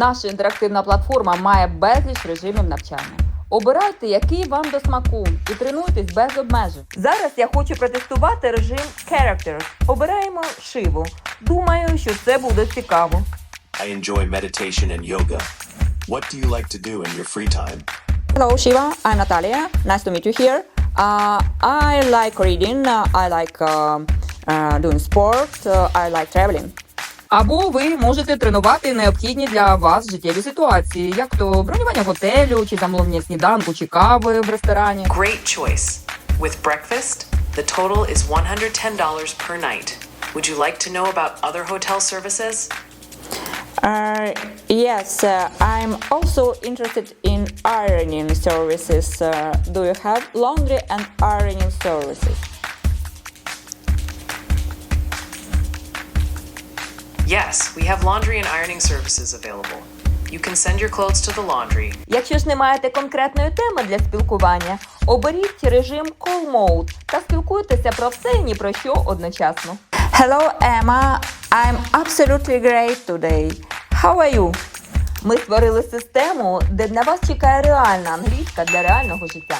Наша інтерактивна платформа має безліч режимів навчання. Обирайте, який вам до смаку, і тренуйтесь без обмежень. Зараз я хочу протестувати режим Characters. Обираємо шиву. Думаю, що це буде цікаво. I enjoy meditation and yoga. What do you like to do in your free time? Hello, Shiva. I'm Natalia. Nice to meet you here. Uh, I like reading. Uh, I like uh, uh, doing sport. Uh, I like traveling. Або ви можете тренувати необхідні для вас життєві ситуації, як то бронювання готелю, чи замовлення сніданку, чи кави в ресторані. Great choice. With breakfast, the total is $110 per night. Would you like to know about other hotel services? Uh, yes, uh, I'm also interested in ironing services. Uh, do you have laundry and ironing services? Yes, we have laundry and ironing services available. You can send your clothes to the laundry. Якщо ж не маєте конкретної теми для спілкування, оберіть режим Call Mode та спілкуйтеся про все і ні про що одночасно. Hello, Emma. I'm absolutely great today. How are you? Ми створили систему, де для вас чекає реальна англійська для реального життя.